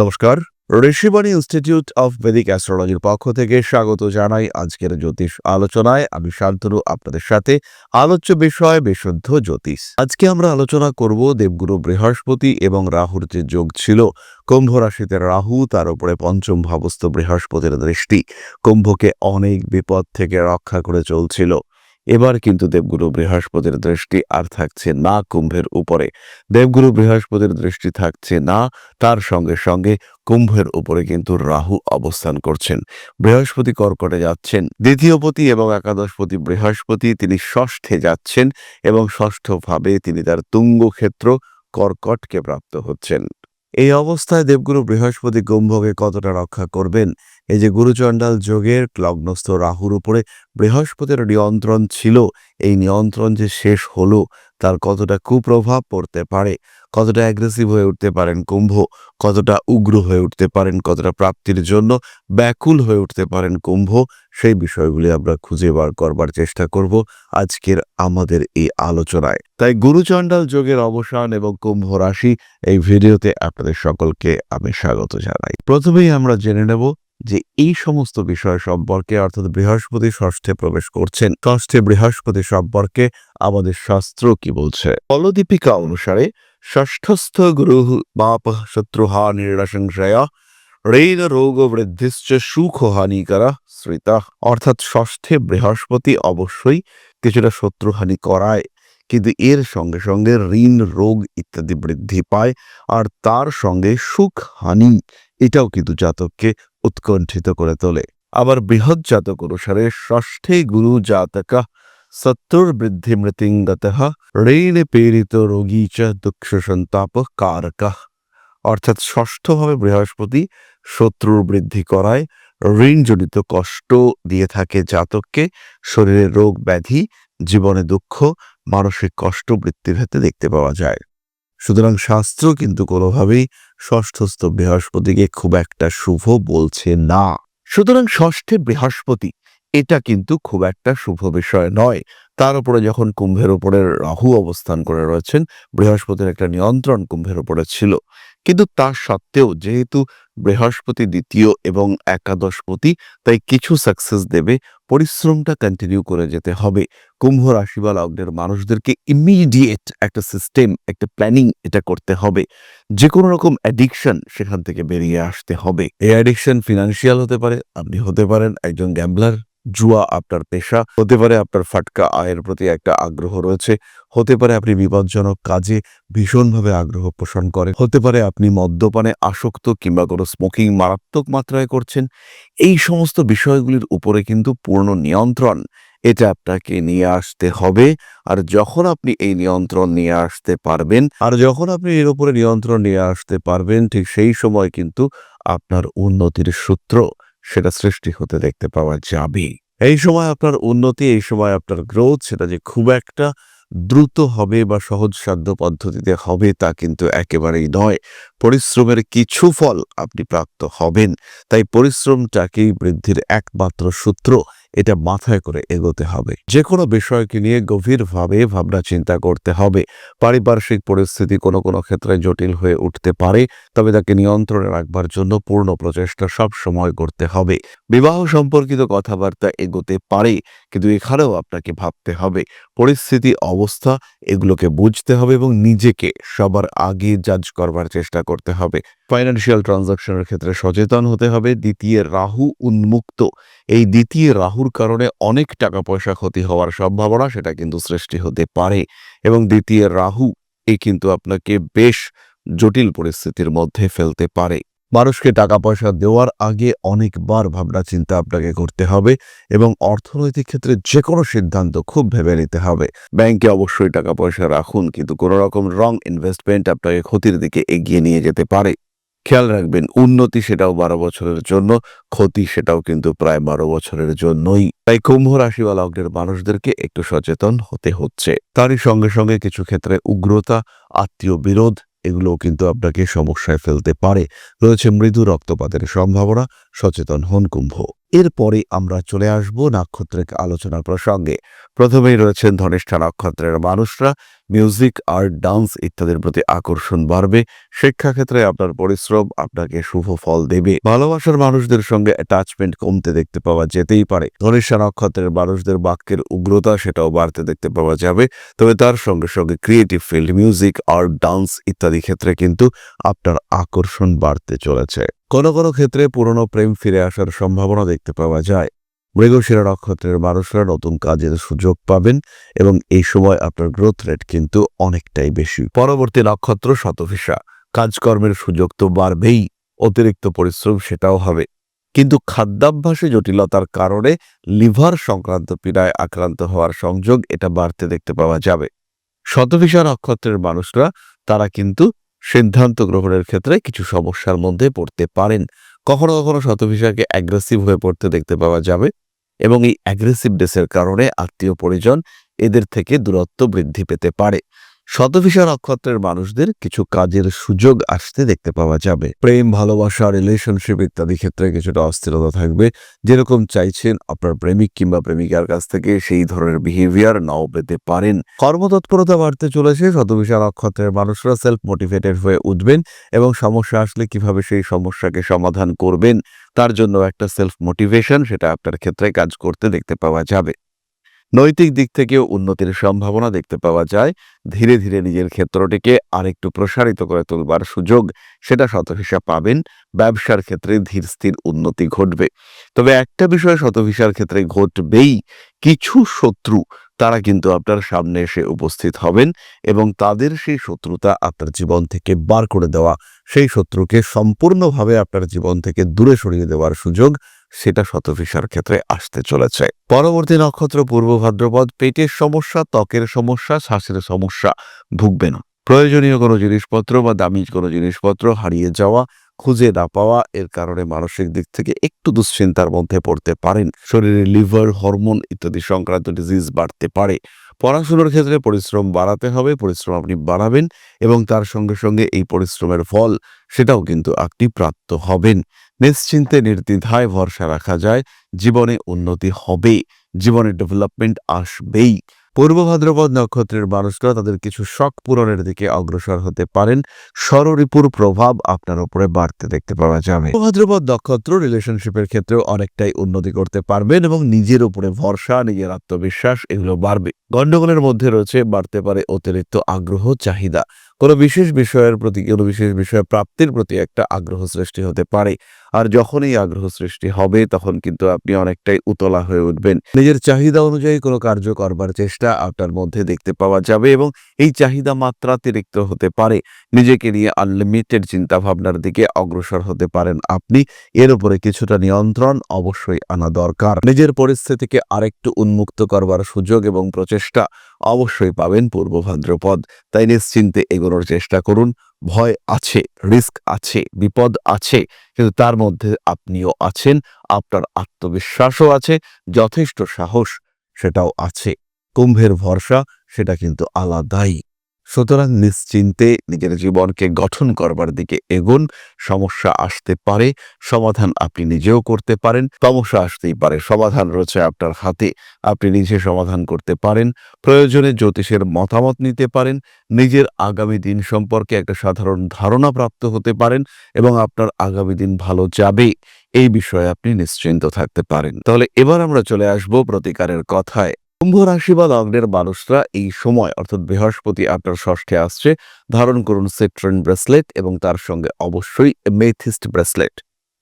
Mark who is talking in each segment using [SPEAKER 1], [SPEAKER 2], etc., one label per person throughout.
[SPEAKER 1] নমস্কার Rishibani institute of বেদিক অ্যাস্ট্রোলজির পক্ষ থেকে স্বাগত জানাই আজকের জ্যোতিষ আলোচনায়। আমি শান্তনু, আপনাদের সাথে আলোচ্য বিষয় বিশুদ্ধ জ্যোতিষ। আজকে আমরা আলোচনা করব দেবগুরু বৃহস্পতি এবং রাহুর যে যোগ ছিল, কুম্ভ রাশিতে রাহু তার উপরে পঞ্চম ভাবস্থ বৃহস্পতির দৃষ্টি। কুম্ভকে অনেক বিপদ থেকে রক্ষা করে চলছিল। এবার কিন্তু দেবগুরু বৃহস্পতির দৃষ্টি আর থাকছে না কুম্ভের উপরে। দেবগুরু বৃহস্পতির দৃষ্টি থাকছে না, তার সঙ্গে সঙ্গে কুম্ভের উপরে কিন্তু রাহু অবস্থান করছেন। বৃহস্পতি কর্কটে যাচ্ছেন, দ্বিতীয়পতি এবং একাদশপতি বৃহস্পতি তিনি ষষ্ঠে যাচ্ছেন এবং ষষ্ঠভাবে তিনি তার তুঙ্গ ক্ষেত্র কর্কটকে প্রাপ্ত হচ্ছেন। এই অবস্থায় দেবগুরু বৃহস্পতি কুম্ভকে কতটা রক্ষা করবেন? এই যে গুরুচণ্ডাল যোগের লগ্নস্থ রাহুর উপরে বৃহস্পতির নিয়ন্ত্রণ ছিল, এই নিয়ন্ত্রণ যে শেষ হলো তার কতটা কুপ্রভাব পড়তে পারে, কতটা অ্যাগ্রেসিভ হয়ে উঠতে পারেন কুম্ভ, কতটা উগ্র হয়ে উঠতে পারেন, কতটা প্রাপ্তির জন্য ব্যাকুল হয়ে উঠতে পারেন কুম্ভ, সেই বিষয়গুলি আমরা খুঁজে বার করবার চেষ্টা করব আজকের আমাদের এই আলোচনায়। তাই গুরুচণ্ডাল যোগের অবসান এবং কুম্ভ রাশি এই ভিডিওতে আপনাদের সকলকে আমি স্বাগত জানাই। প্রথমেই আমরা জেনে নেব যে এই সমস্ত বিষয় সম্পর্কে, অর্থাৎ বৃহস্পতি ষষ্ঠে প্রবেশ করছেন, ষষ্ঠে বৃহস্পতি সম্পর্কে আমাদের শাস্ত্র কি বলছে? ফলদীপিকা অনুসারে, ষষ্ঠস্থ গুরু বাপ শত্রুহা নির্ণসংশয়া রেন রোগ বৃদ্ধিশ্চ সুখ হানিকরা শ্রিতা অর্থাৎ ষষ্ঠে বৃহস্পতি অবশ্যই কিছুটা শত্রুহানি করায়, কিন্তু এর সঙ্গে সঙ্গে ঋণ, রোগ ইত্যাদি বৃদ্ধি পায়, আর তার সঙ্গে সুখ হানি এটাও কিন্তু জাতককে উৎকণ্ঠিত করে তোলে। আবার বৃহৎ জাতক অনুসারে ষষ্ঠে গুরু জাতকা সত্তর বৃদ্ধি মৃতিঙ্গত ঋণ পীড়িত রোগী চ দুঃখ সন্তাপ কারক। অর্থাৎ ষষ্ঠভাবে বৃহস্পতি শত্রুর বৃদ্ধি করায় ঋণজনিত কষ্ট দিয়ে থাকে জাতককে। শরীরে রোগ ব্যাধি, জীবনে দুঃখ, মানসিক কষ্ট বৃত্তির ক্ষেত্রে দেখতে পাওয়া যায়। সুতরাং শাস্ত্র কিন্তু কোনোভাবেই ষষ্ঠস্থ বৃহস্পতিকে খুব একটা শুভ বলছে না। সুতরাং ষষ্ঠে বৃহস্পতি, এটা কিন্তু খুব একটা শুভ বিষয় নয়। তার উপরে যখন কুম্ভের উপরে রাহু অবস্থান করে রয়েছেন, বৃহস্পতির একটা নিয়ন্ত্রণ কুম্ভের উপরে ছিল। কিন্তু তা সত্ত্বেও যেহেতু বৃহস্পতি দ্বিতীয় এবং একাদশপতি, তাই কিছু সাকসেস দেবে, পরিশ্রমটা কন্টিনিউ করে যেতে হবে। কুম্ভ রাশি বা লগ্নের মানুষদেরকে ইমিডিয়েট একটা সিস্টেম একটা প্ল্যানিং এটা করতে হবে। যে কোনো রকম অ্যাডিকশন সেখান থেকে বেরিয়ে আসতে হবে। এই অ্যাডিকশন ফিনান্সিয়াল হতে পারে, আপনি হতে পারেন একজন গ্যাম্বলার জুয়া আপনার পেশা, হতে পারে আপনার ফাটকা আয়ের প্রতি একটা আগ্রহ রয়েছে, হতে পারে আপনি বিপজ্জনক কাজে ভীষণভাবে আগ্রহ পোষণ করেন, হতে পারে আপনি মদ্যপানে আসক্ত কিংবা কোনো স্মোকিং মারাত্মক মাত্রায় করছেন, এই সমস্ত বিষয়গুলির উপরে কিন্তু পূর্ণ নিয়ন্ত্রণ এটা আপনাকে নিয়ে আসতে হবে। আর যখন আপনি এই নিয়ন্ত্রণ নিয়ে আসতে পারবেন, আর যখন আপনি এর উপরে নিয়ন্ত্রণ নিয়ে আসতে পারবেন, ঠিক সেই সময় কিন্তু আপনার উন্নতির সূত্র। সেটা সৃষ্টি হতে দেখতে পাওয়া যাবে। এই সময় আপনার উন্নতি, এই সময় আপনার গ্রোথ সেটা যে খুব একটা দ্রুত হবে বা সহজসাধ্য পদ্ধতিতে হবে তা কিন্তু একেবারেই নয়। পরিশ্রমের কিছু ফল আপনি প্রাপ্ত হবেন। তাই পরিশ্রমটাকেই বৃদ্ধির একমাত্র সূত্র। এটা মাথায় করে এগোতে হবে। যে কোনো বিষয়কে নিয়ে গভীরভাবে ভাবনা চিন্তা করতে হবে। পারিপার্শ্বিক পরিস্থিতি কোনো কোনো ক্ষেত্রে জটিল হয়ে উঠতে পারে, তবে তাকে নিয়ন্ত্রণে রাখবার জন্য পূর্ণ প্রচেষ্টা সব সময় করতে হবে। বিবাহ সম্পর্কিত কথাবার্তা এগোতে পারে, কিন্তু এখানেও আপনাকে ভাবতে হবে। পরিস্থিতি, অবস্থা, এগুলোকে বুঝতে হবে এবং নিজেকে সবার আগে জাজ করবার চেষ্টা করতে হবে। ফাইন্যান্সিয়াল ট্রানজাকশনের ক্ষেত্রে সচেতন হতে হবে। দ্বিতীয়, রাহু উন্মুক্ত। এই দ্বিতীয় রাহুর কারণে অনেক টাকা পয়সা ক্ষতি হওয়ার সম্ভাবনা, সেটা কিন্তু সৃষ্টি হতে পারে। এবং দ্বিতীয়, রাহু, এ কিন্তু আপনাকে বেশ জটিল পরিস্থিতির মধ্যে ফেলতে পারে। মানুষকে টাকা পয়সা দেওয়ার আগে অনেকবার ভাবনা চিন্তা আপনাকে করতে হবে এবং অর্থনৈতিক ক্ষেত্রে যে কোনো সিদ্ধান্ত খুব ভেবে নিতে হবে। ব্যাংকে অবশ্যই টাকা পয়সা রাখুন, কিন্তু কোনো রকম রং ইনভেস্টমেন্ট আপনাকে ক্ষতির দিকে এগিয়ে নিয়ে যেতে পারে। খেয়াল রাখবেন, উন্নতি সেটাও বারো বছরের জন্য, ক্ষতি সেটাও কিন্তু প্রায় বারো বছরের জন্যই। তাই কুম্ভ রাশিওয়ালা অগ্নের মানুষদেরকে একটু সচেতন হতে হচ্ছে। তারই সঙ্গে সঙ্গে কিছু ক্ষেত্রে উগ্রতা, আত্মীয় বিরোধ, এগুলোও কিন্তু আপনাকে সমস্যায় ফেলতে পারে। রয়েছে মৃদু রক্তপাতের সম্ভাবনা, সচেতন হন কুম্ভ। এরপরে আমরা চলে আসব নাক্ষত্রিক আলোচনার প্রসঙ্গে। প্রথমেই রয়েছেন ধনিষ্ঠা নক্ষত্রের মানুষরা, মিউজিক, আর্ট, ডান্স ইত্যাদির প্রতি আকর্ষণ বাড়বে, শিক্ষাক্ষেত্রে আপনার পরিশ্রম আপনাকে শুভ ফল দেবে। ভালোবাসার মানুষদের সঙ্গে অ্যাটাচমেন্ট কমতে দেখতে পাওয়া যেতেই পারে। ধনিষ্ঠা নক্ষত্রের মানুষদের বাক্যের উগ্রতা সেটাও বাড়তে দেখতে পাওয়া যাবে। তবে তার সঙ্গে সঙ্গে creative field music art dance ইত্যাদি ক্ষেত্রে কিন্তু আপনার আকর্ষণ বাড়তে চলেছে। কোনো কোনো ক্ষেত্রে পুরনো প্রেম ফিরে আসার সম্ভাবনা দেখতে পাওয়া যায়। মৃগশিরা নক্ষত্রের মানুষরা নতুন কাজের সুযোগ পাবেন এবং এই সময় আপনার গ্রোথ রেট কিন্তু অনেকটাই বেশি। পরবর্তী নক্ষত্র শতভিসা। কাজকর্মের সুযোগ তো বাড়বেই, অতিরিক্ত পরিশ্রম সেটাও হবে। কিন্তু খাদ্যাভ্যাসে জটিলতার কারণে লিভার সংক্রান্ত পীড়ায় আক্রান্ত হওয়ার সংযোগ এটা বাড়তে দেখতে পাওয়া যাবে। শতভিসা নক্ষত্রের মানুষরা, তারা কিন্তু সিদ্ধান্ত গ্রহণের ক্ষেত্রে কিছু সমস্যার মধ্যে পড়তে পারেন। কখনো কখনো শতভিসাকে অ্যাগ্রেসিভ হয়ে পড়তে দেখতে পাওয়া যাবে এবং এই অ্যাগ্রেসিভনেসের কারণে আত্মীয় পরিজন এদের থেকে দূরত্ব বৃদ্ধি পেতে পারে। শতভিসা নক্ষত্রের মানুষদের কিছু কাজের সুযোগ আসতে দেখতে পাওয়া যাবে। প্রেম, ভালোবাসা রিলেশনশিপ ইত্যাদি ক্ষেত্রে কিছুটা অস্থিরতা থাকবে। যেরকম চাইছেন আপনার প্রেমিক কিংবা প্রেমিকার কাছ থেকে সেই ধরনের বিহেভিয়ার নাও পেতে পারেন। কর্মতৎপরতা বাড়তে চলেছে, শতভিসা নক্ষত্রের মানুষরা সেলফ মোটিভেটেড হয়ে উঠবেন এবং সমস্যা আসলে কীভাবে সেই সমস্যাকে সমাধান করবেন, তার জন্য একটা সেলফ মোটিভেশন সেটা আপনার ক্ষেত্রে কাজ করতে দেখতে পাওয়া যাবে। নৈতিক দিক থেকেও উন্নতির সম্ভাবনা দেখতে পাওয়া যায়। ধীরে ধীরে নিজের ক্ষেত্রটিকে আরেকটু প্রসারিত করে তুলবার সুযোগ সেটা শতভিসা পাবেন। ব্যবসার ক্ষেত্রে ধীর স্থির উন্নতি ঘটবে। তবে একটা বিষয় শতভিসার ক্ষেত্রে ঘটবেই, কিছু শত্রু তারা কিন্তু আপনার সামনে এসে উপস্থিত হবেন এবং তাদের সেই শত্রুতা আপনার জীবন থেকে বার করে দেওয়া, সেই শত্রুকে সম্পূর্ণভাবে আপনার জীবন থেকে দূরে সরিয়ে দেওয়ার সুযোগ সেটা শতভিসার ক্ষেত্রে আসতে চলেছে। পরবর্তী নক্ষত্র পূর্ব ভাদ্রপদ, পেটের সমস্যা, ত্বকের সমস্যা, শ্বাসের সমস্যা ভুগবে না প্রয়োজনীয় কোনো জিনিসপত্র বা দামি কোনো জিনিসপত্র হারিয়ে যাওয়া, খুঁজে না পাওয়া, এর কারণে মানসিক দিক থেকে একটু দুশ্চিন্তার মধ্যে পড়তে পারেন। শরীরে লিভার, হরমোন ইত্যাদি সংক্রান্ত ডিজিজ বাড়তে পারে। পড়াশুনোর ক্ষেত্রে পরিশ্রম বাড়াতে হবে, পরিশ্রম আপনি বাড়াবেন এবং তার সঙ্গে সঙ্গে এই পরিশ্রমের ফল, সেটাও কিন্তু আপনি প্রাপ্ত হবেন। নিশ্চিন্তে নির্দ্বিধায় ভরসা রাখা যায়, জীবনে উন্নতি হবে জীবনে ডেভেলপমেন্ট আসবেই। পূর্ব ভাদ্রপদ নক্ষত্রের মানুষরা তাদের কিছু শখ পূরণের দিকে অগ্রসর হতে পারেন ষড়রিপুর প্রভাব আপনার উপরে বাড়তে দেখতে পাওয়া যাবে। ভাদ্রপদ নক্ষত্র রিলেশনশিপের ক্ষেত্রেও অনেকটাই উন্নতি করতে পারবেন এবং নিজের উপরে ভরসা, নিজের আত্মবিশ্বাস এগুলো বাড়বে। গণ্ডগোলের মধ্যে রয়েছে, বাড়তে পারে অতিরিক্ত আগ্রহ, চাহিদা। কোনো বিশেষ বিষয়ের প্রতি, কোনো বিশেষ বিষয় প্রাপ্তির প্রতি একটা আগ্রহ সৃষ্টি হতে পারে। আর যখন এই আগ্রহ সৃষ্টি হবে, তখন কিন্তু আপনি অনেকটাই উতলা হয়ে উঠবেন। নিজের চাহিদা অনুযায়ী কোনো কার্য করবার চেষ্টা আপনার মধ্যে দেখতে পাওয়া যাবে এবং এই চাহিদা মাত্রাতিরিক্ত হতে পারে। নিজেকে নিয়ে আনলিমিটেড চিন্তা ভাবনার দিকে অগ্রসর হতে পারেন আপনি। এর উপরে কিছুটা নিয়ন্ত্রণ অবশ্যই আনা দরকার। নিজের পরিস্থিতিকে আরেকটু উন্মুক্ত করবার সুযোগ এবং প্রচেষ্টা অবশ্যই পাবেন পূর্ব ভাদ্রপদ। তাই নিশ্চিন্তে এগোনোর চেষ্টা করুন। ভয় আছে, রিস্ক আছে, বিপদ আছে, কিন্তু তার মধ্যে আপনিও আছেন, আপনার আত্মবিশ্বাসও আছে, যথেষ্ট সাহস সেটাও আছে। কুম্ভের ভরসা, সেটা কিন্তু আলাদাই। সুতরাং নিশ্চিন্তে নিজের জীবনকে গঠন করবার দিকে এগুন। সমস্যা আসতে পারে, সমাধান আপনি নিজেও করতে পারেন। সমস্যা আসতেই পারে, সমাধান রয়েছে আপনার হাতে। আপনি নিজে সমাধান করতে পারেন, প্রয়োজনে জ্যোতিষের মতামত নিতে পারেন, নিজের আগামী দিন সম্পর্কে একটা সাধারণ ধারণা প্রাপ্ত হতে পারেন এবং আপনার আগামী দিন ভালো যাবে, এই বিষয়ে আপনি নিশ্চিন্ত থাকতে পারেন। তাহলে এবার আমরা চলে আসব প্রতিকারের কথায়। কুম্ভ রাশি বা লগ্নের মানুষরা এই সময়, অর্থাৎ বৃহস্পতি আপনার ষষ্ঠে আসছে, ধারণ করুন সেট্রেন ব্রেসলেট এবং তার সঙ্গে অবশ্যই মেথিস্ট ব্রেসলেট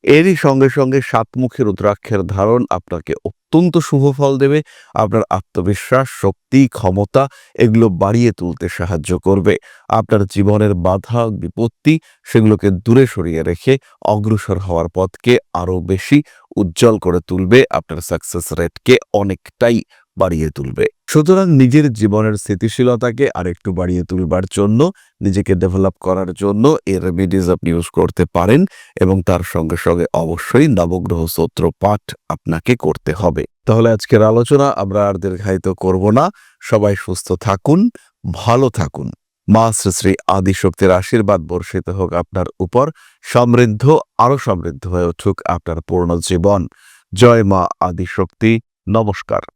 [SPEAKER 1] এরই সঙ্গে সঙ্গে সাতমুখী রুদ্রাক্ষের ধারণ আপনাকে অত্যন্ত শুভ ফল দেবে, আপনার আত্মবিশ্বাস, শক্তি, ক্ষমতা এগুলো বাড়িয়ে তুলতে সাহায্য করবে। আপনার জীবনের বাধা, বিপত্তি সেগুলোকে দূরে সরিয়ে রেখে অগ্রসর হওয়ার পথকে আরও বেশি উজ্জ্বল করে তুলবে, আপনার সাকসেস রেটকে অনেকটাই বাড়িয়ে তুলবে। সুতরাং নিজের জীবনের স্থিতিশীলতাকে আরেকটু বাড়িয়ে তুলবার জন্য, নিজেকে ডেভেলপ করার জন্য এই রেমেডিজ আপনি ইউজ করতে পারেন এবং তার সঙ্গে সঙ্গে অবশ্যই নবগ্রহ স্তোত্র পাঠ আপনাকে করতে হবে। তাহলে আজকের আলোচনা আমরা আর দীর্ঘায়িত করব না। সবাই সুস্থ থাকুন, ভালো থাকুন। মা শ্রী শ্রী আদিশক্তির আশীর্বাদ বর্ষিত হোক আপনার উপর, সমৃদ্ধ আরও সমৃদ্ধ হয়ে উঠুক আপনার পূর্ণ জীবন। জয় মা আদিশক্তি, নমস্কার।